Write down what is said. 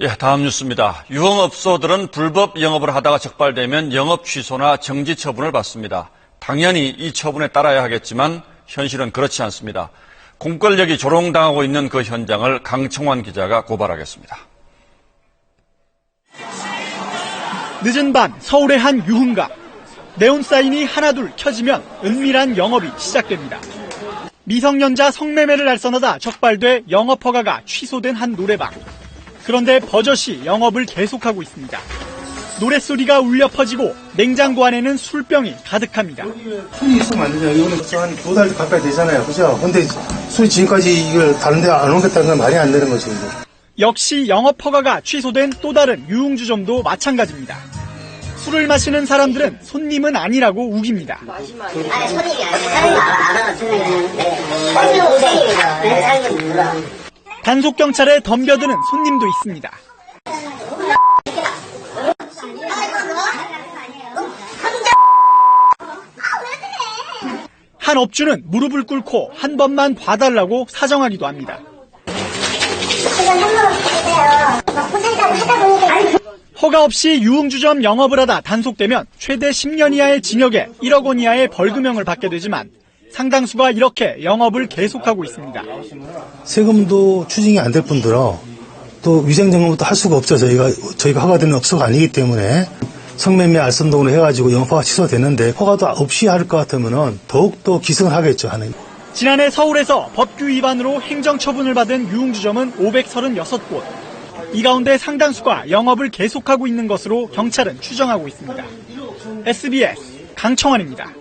예, 다음 뉴스입니다. 유흥업소들은 불법 영업을 하다가 적발되면 영업 취소나 정지 처분을 받습니다. 당연히 이 처분에 따라야 하겠지만 현실은 그렇지 않습니다. 공권력이 조롱당하고 있는 그 현장을 강청환 기자가 고발하겠습니다. 늦은 밤 서울의 한 유흥가. 네온 사인이 하나둘 켜지면 은밀한 영업이 시작됩니다. 미성년자 성매매를 알선하다 적발돼 영업 허가가 취소된 한 노래방. 그런데 버젓이 영업을 계속하고 있습니다. 노랫소리가 울려 퍼지고 냉장고 안에는 술병이 가득합니다. 술이 있으면 안 되잖아요. 이거는 벌써 한두 달 가까이 되잖아요. 그죠? 근데 술이 지금까지 이걸 다른 데안 옮겼다는 건 말이 안 되는 거죠, 이거. 역시 영업 허가가 취소된 또 다른 유흥주점도 마찬가지입니다. 술을 마시는 사람들은 손님은 아니라고 우깁니다. 아니 손님이 아니고 사장님 알아서 쓰는데 손님 우생입니다. 네, 사장님 불러. 단속 경찰에 덤벼드는 손님도 있습니다. 한 업주는 무릎을 꿇고 한 번만 봐달라고 사정하기도 합니다. 허가 없이 유흥주점 영업을 하다 단속되면 최대 10년 이하의 징역에 1억 원 이하의 벌금형을 받게 되지만 상당수가 이렇게 영업을 계속하고 있습니다. 세금도 추징이 안 될 뿐더러 또 위생 점검도 할 수가 없죠. 저희가, 저희가 허가되는 업소가 아니기 때문에 성매매 알선 등으로 해가지고 영업허가 취소됐는데 허가도 없이 할 것 같으면은 더욱더 기승을 하겠죠. 하는. 지난해 서울에서 법규 위반으로 행정처분을 받은 유흥주점은 536곳. 이 가운데 상당수가 영업을 계속하고 있는 것으로 경찰은 추정하고 있습니다. SBS 강청환입니다.